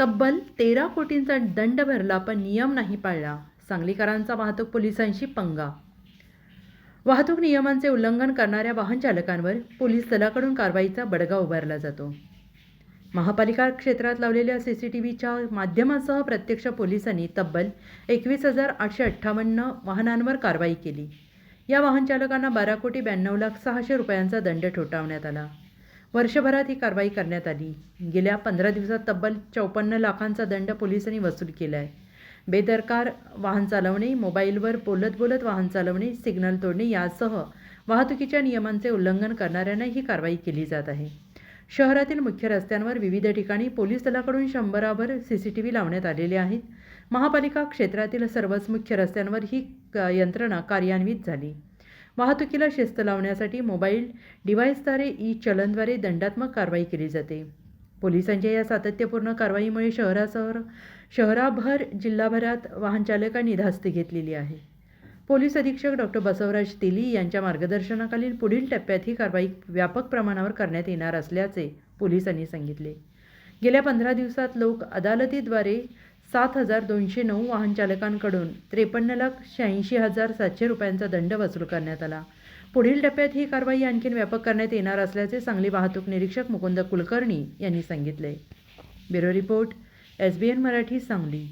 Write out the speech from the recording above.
तब्बल तेरा कोटींचा दंड भरला पण नियम नाही पाळला सांगलीकरांचा वाहतूक पोलिसांशी पंगा. वाहतूक नियमांचे उल्लंघन करणाऱ्या वाहन चालकांवर पोलीस दलाकडून कारवाईचा बडगा उभारला जातो. महापालिका क्षेत्रात लावलेल्या सी सी टी व्हीच्या माध्यमासह प्रत्यक्ष पोलिसांनी तब्बल एकवीस हजार आठशे अठ्ठावन्न वाहनांवर कारवाई केली. या वाहनचालकांना बारा कोटी ब्याण्णव लाख सहाशे रुपयांचा दंड ठोठावण्यात आला. वर्षभरात ही कारवाई करण्यात आली. गेल्या पंधरा दिवसात तब्बल चौपन्न लाखांचा दंड पोलिसांनी वसूल केला आहे बेदरकार वाहन चालवणे मोबाईलवर बोलत बोलत वाहन चालवणे सिग्नल तोडणे यासह वाहतुकीच्या नियमांचे उल्लंघन करणाऱ्यांना ही कारवाई केली जात आहे. शहरातील मुख्य रस्त्यांवर विविध ठिकाणी पोलीस दलाकडून शंभरावर सी सी टी व्ही लावण्यात आलेले आहेत. महापालिका क्षेत्रातील सर्वच मुख्य रस्त्यांवर ही क- यंत्रणा कार्यान्वित झाली. वाहतुकीला शिस्त लावण्यासाठी मोबाईल डिव्हाइसद्वारे ई चलनद्वारे दंडात्मक कारवाई केली जाते. पोलिसांच्या या सातत्यपूर्ण कारवाईमुळे शहरासह शहराभर जिल्हाभरात वाहनचालकांनी धास्त धास्ती घेतलेली आहे. पोलीस अधीक्षक डॉक्टर बसवराज तेली यांच्या मार्गदर्शनाखालील पुढील टप्प्यात ही कारवाई व्यापक प्रमाणावर करण्यात येणार असल्याचे पोलिसांनी सांगितले. गेल्या पंधरा दिवसात लोक अदालतीद्वारे सात हजार दोनशे नऊ वाहन चालकांकडून त्रेपन्न लाख शहाऐंशी हजार सातशे रुपयांचा दंड वसूल करण्यात आला. पुढील टप्प्यात ही कारवाई आणखी व्यापक करण्यात येणार असल्याचे सांगली वाहतूक निरीक्षक मुकुंद कुलकर्णी यांनी सांगितले. Bureau report S B N Marathi Sangli.